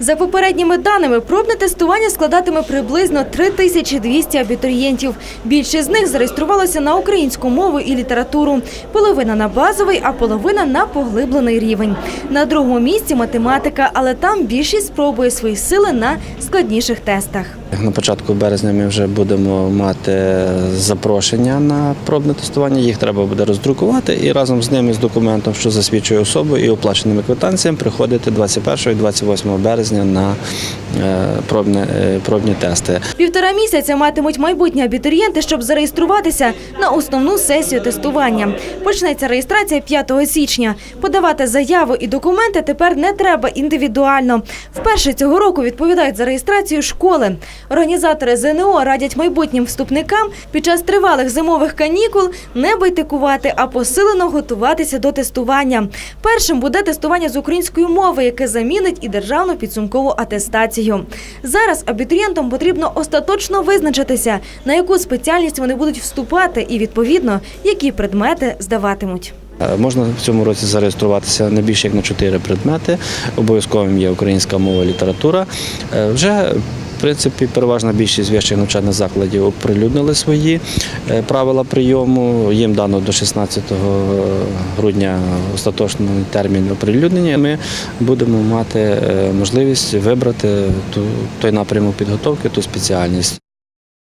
За попередніми даними, пробне тестування складатиме приблизно 3200 абітурієнтів. Більшість з них зареєструвалося на українську мову і літературу. Половина на базовий, а половина на поглиблений рівень. На другому місці математика, але там більшість спробує свої сили на складніших тестах. На початку березня ми вже будемо мати запрошення на пробне тестування. Їх треба буде роздрукувати і разом з ними з документом, що засвідчує особу, і оплаченими квитанціями приходити 21 і 28 березня на е, пробне, е, пробні тести. Півтора місяця матимуть майбутні абітурієнти, щоб зареєструватися на основну сесію тестування. Почнеться реєстрація 5 січня. Подавати заяву і документи тепер не треба індивідуально. Вперше цього року відповідають за реєстрацію школи. Організатори ЗНО радять майбутнім вступникам під час тривалих зимових канікул не байтикувати, а посилено готуватися до тестування. Першим буде тестування з української мови, яке замінить і державну підсумкову атестацію. Зараз абітурієнтам потрібно остаточно визначитися, на яку спеціальність вони будуть вступати, і відповідно які предмети здаватимуть. Е, Можна в цьому році зареєструватися не більше як на чотири предмети. Обов'язковим є українська мова, література. Е, Вже в принципі, переважна більшість вищих навчальних закладів оприлюднили свої е, правила прийому. Їм дано до 16 грудня остаточний термін оприлюднення. Ми будемо мати е, можливість вибрати той напрямок підготовки, ту спеціальність.